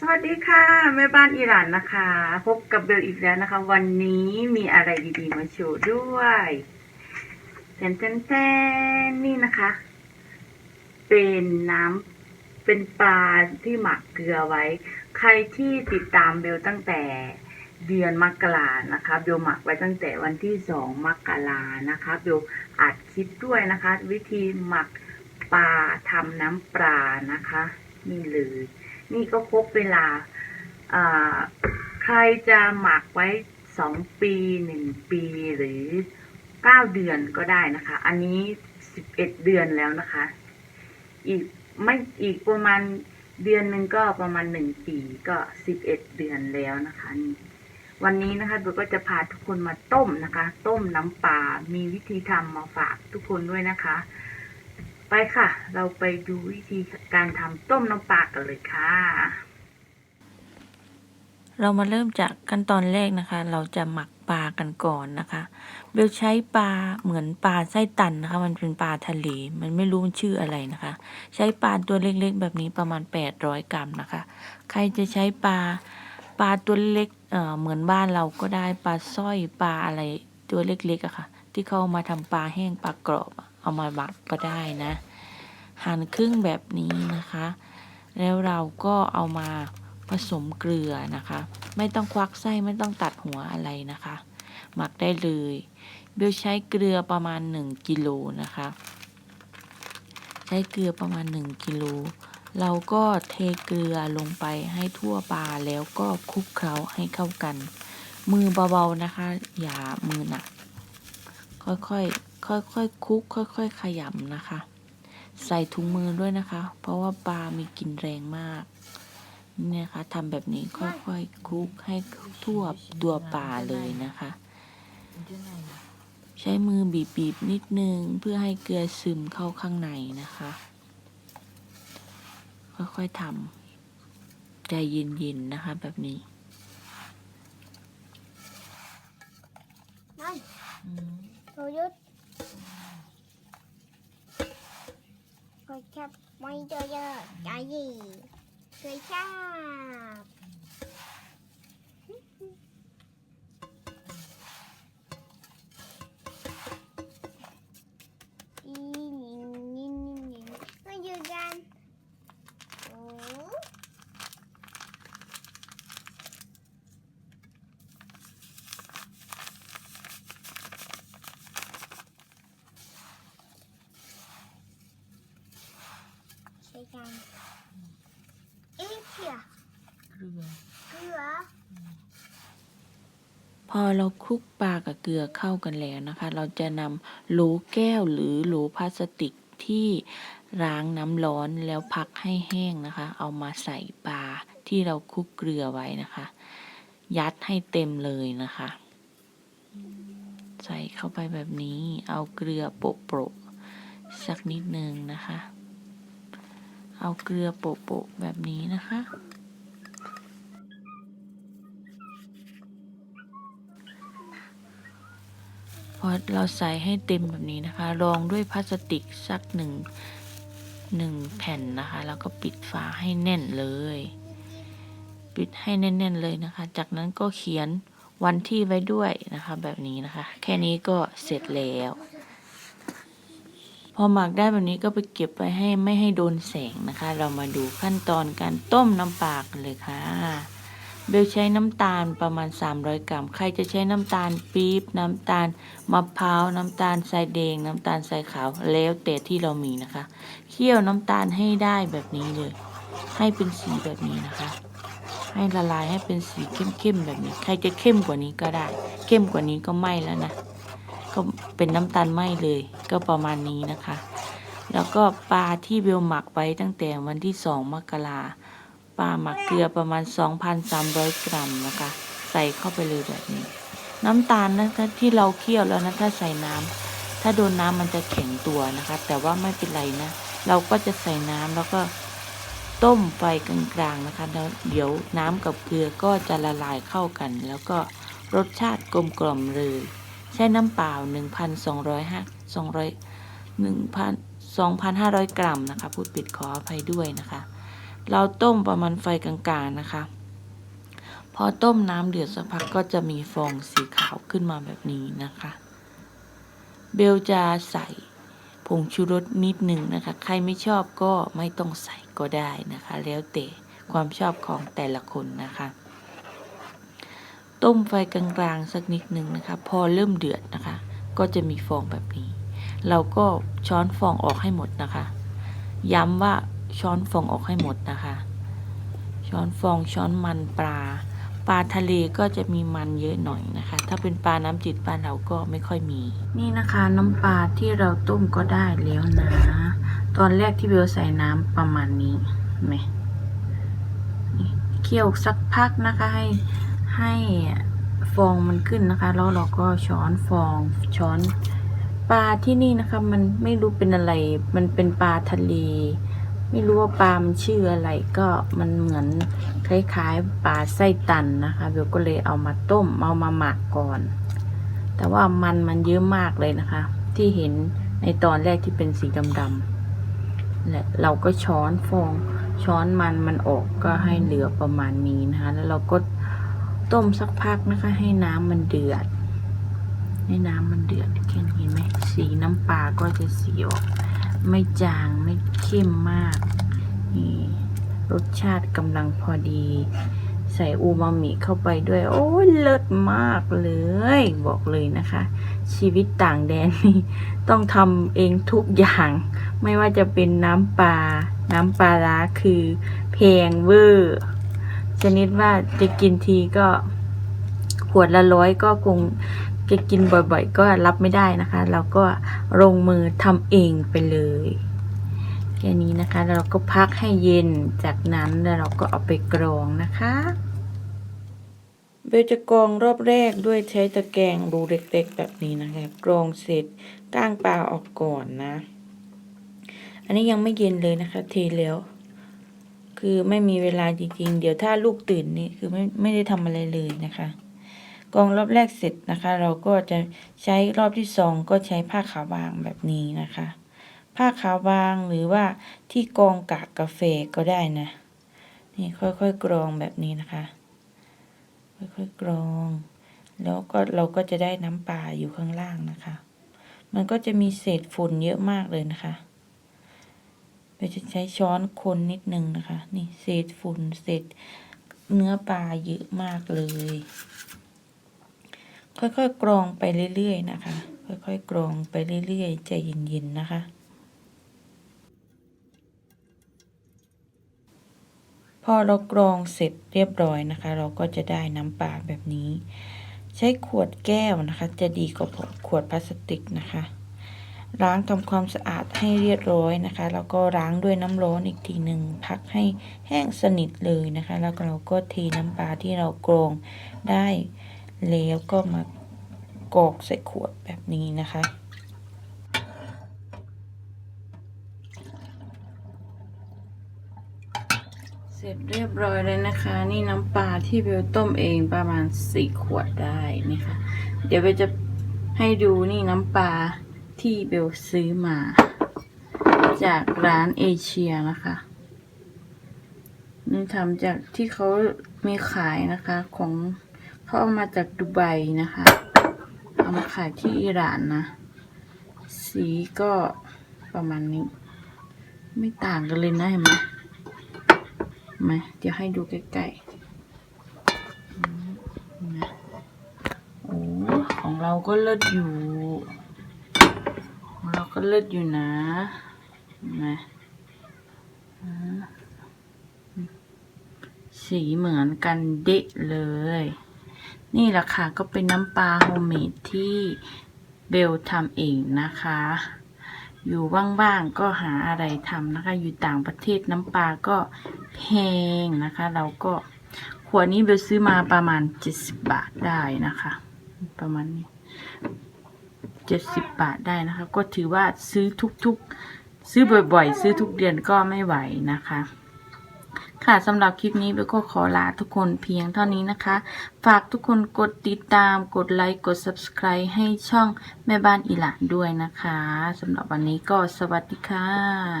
สวัสดีค่ะ แม่บ้านอิหร่านนะคะ พบกับเบลอีกแล้วนะคะ วันนี้มีอะไรดีๆมาโชว์ด้วยแทนแทนนี่นะคะ เป็นน้ำเป็นปลาที่หมักเกลือไว้ ใครที่ติดตามเบลตั้งแต่เดือนมกรานะคะ เบลหมักไว้ตั้งแต่วันที่สองมกรานะคะ เบลอัดคลิปด้วยนะคะ วิธีหมักปลาทำน้ำปลานะคะ นี่เลย นี่ก็ครบเวลา ใครจะหมักไว้สองปีหนึ่งปีหรือเก้าเดือนก็ได้นะคะ อันนี้สิบเอ็ดเดือนแล้วนะคะ อีกไม่อีกประมาณเดือนหนึ่งก็ประมาณหนึ่งปีก็สิบเอ็ดเดือนแล้วนะคะนี่วันนี้นะคะเราก็จะพาทุกคนมาต้มนะคะ ต้มน้ำปลา มีวิธีทำมาฝากทุกคนด้วยนะคะ ไปค่ะ เราไปดูวิธีการทำต้มน้ำปลากันเลยค่ะ เรามาเริ่มจากขั้นตอนแรกนะคะ เราจะหมักปลากันก่อนนะคะเบลใช้ปลาเหมือนปลาไส้ตันนะคะ มันเป็นปลาทะเล มันไม่รู้มันชื่ออะไรนะคะ ใช้ปลาตัวเล็กๆ แบบนี้ประมาณ 800 กรัมนะคะ ใครจะใช้ปลาปลาตัวเล็กเเหมือนบ้านเราก็ได้ปลาสร้อยปลาอะไรตัวเล็กๆอะค่ะ ที่เขามาทำปลาแห้งปลากรอบเอามาหมักก็ได้นะ หั่นครึ่งแบบนี้นะคะ แล้วเราก็เอามาผสมเกลือนะคะ ไม่ต้องควักไส้ไม่ต้องตัดหัวอะไรนะคะ หมักได้เลยเบลใช้เกลือประมาณ 1กิโลนะคะ ใช้เกลือประมาณ 1กิโลเราก็เทเกลือลงไปให้ทั่วปลาแล้วก็คลุกเคล้าให้เข้ากัน มือเบาๆนะคะ อย่ามือหนักค่อยๆค่อยๆคลุกค่อย ๆ ขยำนะคะ ใส่ถุงมือด้วยนะคะ เพราะว่าปลามีกลิ่นแรงมากเนี่ยนะคะทำแบบนี้ค่อยๆคลุกให้ทั่วตัวปลาเลยนะคะ ใช้มือบีบๆนิดนึงเพื่อให้เกลือซึมเข้าข้างในนะคะ ค่อยๆทำใจเย็นๆนะคะแบบนี้นั่นโรยุทธ กดแคปไม่เจอเยอะใจดีเคยชอบอีนิงนิงนิงมาอยู่กันโอ้ ใช่กันเอ๊ะเผื่อเกลือ พ อเราคลุกปลากับเกลือเข้ากันแล้วนะคะ เราจะนำโหลแก้วหรือโหลพลาสติกที่ล้างน้ำร้อนแล้วพักให้แห้งนะคะ เอามาใส่ปลาที่เราคลุกเกลือไว้นะคะ ยัดให้เต็มเลยนะคะ ใส่เข้าไปแบบนี้เอาเกลือโปะๆสักนิดนึงนะคะ เอาเกลือโปะๆแบบนี้นะคะ พอเราใส่ให้เต็มแบบนี้นะคะ รองด้วยพลาสติกสักหนึ่งหนึ่งแผ่นนะคะ แล้วก็ปิดฝาให้แน่นเลย ปิดให้แน่น ๆเลยนะคะ จากนั้นก็เขียนวันที่ไว้ด้วยนะคะ แบบนี้นะคะ แค่นี้ก็เสร็จแล้ว พอหมักได้แบบนี้ก็ไปเก็บไว้ให้ไม่ให้โดนแสงนะคะ เรามาดูขั้นตอนการต้มน้ำปลากันเลยค่ะ เบลใช้น้ำตาลประมาณ 300 กรัม ใครจะใช้น้ำตาลปี๊บ น้ำตาลมะพร้าว น้ำตาลทรายแดง น้ำตาลทรายขาว แล้วแต่ที่เรามีนะคะ เคี่ยวน้ำตาลให้ได้แบบนี้เลย ให้เป็นสีแบบนี้นะคะ ให้ละลายให้เป็นสีเข้มๆแบบนี้ ใครจะเข้มกว่านี้ก็ได้ เข้มกว่านี้ก็ไม่แล้วนะ ก็เป็นน้ำตาลไหมเลย ก็ประมาณนี้นะคะ แล้วก็ปลาที่เบลหมักไว้ตั้งแต่วันที่สองมกรา ปลาหมักเกลือประมาณ 2,300 กรัมนะคะ ใส่เข้าไปเลยแบบนี้ น้ำตาลนะคะที่เราเคี่ยวแล้วนะถ้าใส่น้ำถ้าโดนน้ำมันจะแข็งตัวนะคะ แต่ว่าไม่เป็นไรนะ เราก็จะใส่น้ำแล้วก็ต้มไฟกลางๆนะคะแล้วเดี๋ยวน้ำกับเกลือก็จะละลายเข้ากัน แล้วก็รสชาติกลมกล่อมเลย ใช้น้ำเปล่า 1,200 200 1,000 2,500 กรัมนะคะ พูดผิดขออภัยด้วยนะคะ เราต้มประมาณไฟกลางๆนะคะ พอต้มน้ำเดือดสักพักก็จะมีฟองสีขาวขึ้นมาแบบนี้นะคะ เบลจะใส่ผงชูรสนิดหนึ่งนะคะ ใครไม่ชอบก็ไม่ต้องใส่ก็ได้นะคะ แล้วแต่ความชอบของแต่ละคนนะคะ ต้มไฟกลางๆสักนิดหนึ่งนะคะ พอเริ่มเดือดนะคะ ก็จะมีฟองแบบนี้ เราก็ช้อนฟองออกให้หมดนะคะ ย้ำว่า ช้อนฟองออกให้หมดนะคะ ช้อนฟองช้อนมันปลา ปลาทะเลก็จะมีมันเยอะหน่อยนะคะ ถ้าเป็นปลาน้ำจืดบ้าเราก็ไม่ค่อยมี นี่นะคะน้ำปลาที่เราต้มก็ได้แล้วนะ ตอนแรกที่เบลใส่น้ำประมาณนี้ไหมเคี่ยวสักพักนะคะให้ให้ฟองมันขึ้นนะคะ แล้วเราก็ช้อนฟองช้อนปลาที่นี่นะคะ มันไม่รู้เป็นอะไร มันเป็นปลาทะเล ไม่รู้ว่าปลามันชื่ออะไรก็มันเหมือนคล้ายๆปลาไส้ตันนะคะเบลก็เลยเอามาต้มเอามาหมักก่อน แต่ว่ามันมันเยอะมากเลยนะคะ ที่เห็นในตอนแรกที่เป็นสีดำๆและเราก็ช้อนฟองช้อนมันมันออกก็ให้เหลือประมาณนี้นะคะ แล้วเราก็ต้มสักพักนะคะ ให้น้ำมันเดือด ให้น้ำมันเดือดแค่นี้เห็นไหมสีน้ำปลาก็จะสีออก ไม่จางไม่เข้มมากนี่รสชาติกำลังพอดี ใส่อูมามิเข้าไปด้วย โอ้เลิศมากเลย บอกเลยนะคะ ชีวิตต่างแดนนี่ต้องทำเองทุกอย่าง ไม่ว่าจะเป็นน้ำปลา น้ำปลาร้าคือแพงเวอร์ชนิดว่าจะกินทีก็ขวดละร้อยก็คง จะกินบ่อยๆ ก็รับไม่ได้นะคะ เราก็ลงมือทำเองไปเลยแค่นี้นะคะแล้วเราก็พักให้เย็นจากนั้นแล้วเราก็เอาไปกรองนะคะเบลจะกรองรอบแรกด้วยใช้ตะแกรงรูเล็กๆ แบบนี้นะคะกรองเสร็จก้างปลาออกก่อนนะ อันนี้ยังไม่เย็นเลยนะคะเทแล้ว คือไม่มีเวลาจริงๆ เดี๋ยวถ้าลูกตื่นนี่คือไม่ไม่ได้ทำอะไรเลยนะคะ กองรอบแรกเสร็จนะคะ เราก็จะใช้รอบที่สองก็ใช้ผ้าขาวบางแบบนี้นะคะ ผ้าขาวบางหรือว่าที่กองกากกาแฟก็ได้นะนี่ค่อยๆกรองแบบนี้นะคะ ค่อยๆกรอง แล้วก็เราก็จะได้น้ำปลาอยู่ข้างล่างนะคะ มันก็จะมีเศษฝุ่นเยอะมากเลยนะคะเราจะใช้ช้อนคนนิดนึงนะคะ นี่เศษฝุ่นเศษเนื้อปลาเยอะมากเลย ค่อยๆกรองไปเรื่อยๆนะคะ ค่อยๆกรองไปเรื่อยๆใจเย็นๆนะคะพอเรากรองเสร็จเรียบร้อยนะคะ เราก็จะได้น้ำปลาแบบนี้ ใช้ขวดแก้วนะคะ จะดีกว่าขวดพลาสติกนะคะ ล้างทำความสะอาดให้เรียบร้อยนะคะ แล้วก็ล้างด้วยน้ำร้อนอีกทีหนึ่งพักให้แห้งสนิทเลยนะคะ แล้วเราก็เทน้ำปลาที่เรากรองได้ แล้วก็มากรอกใส่ขวดแบบนี้นะคะ เสร็จเรียบร้อยเลยนะคะ นี่น้ำปลาที่เบลต้มเองประมาณสี่ขวดได้นี่ค่ะ เดี๋ยวเบลจะให้ดูนี่น้ำปลาที่เบลซื้อมา จากร้านเอเชียนะคะนี่ทำจากที่เขามีขายนะคะของ เขาเอามาจากดูไบนะคะ เอามาขายที่อิหร่านนะ สีก็ประมาณนี้ ไม่ต่างกันเลยนะเห็นไหมมาเดี๋ยวให้ดูใกล้ๆนะโอ้ของเราก็เลิศอยู่ ของเราก็เลิศอยู่นะนะสีเหมือนกันเดะเลย นี่แหละค่ะก็เป็นน้ำปลาโฮมเมดที่เบลทำเองนะคะ อยู่ว่างๆก็หาอะไรทำนะคะ อยู่ต่างประเทศน้ำปลาก็แพงนะคะ เราก็ขวดนี้เบลซื้อมาประมาณเจ็ดสิบบาทได้นะคะ ประมาณนี้เจ็ดสิบบาทได้นะคะ ก็ถือว่าซื้อทุกๆ ซื้อบ่อยๆ ซื้อทุกเดือนก็ไม่ไหวนะคะ ค่ะสำหรับคลิปนี้เบลก็ขอลาทุกคนเพียงเท่านี้นะคะ ฝากทุกคนกดติดตามกดไลค์กด subscribe ให้ช่องแม่บ้านอิหลานด้วยนะคะสำหรับวันนี้ก็สวัสดีค่ะ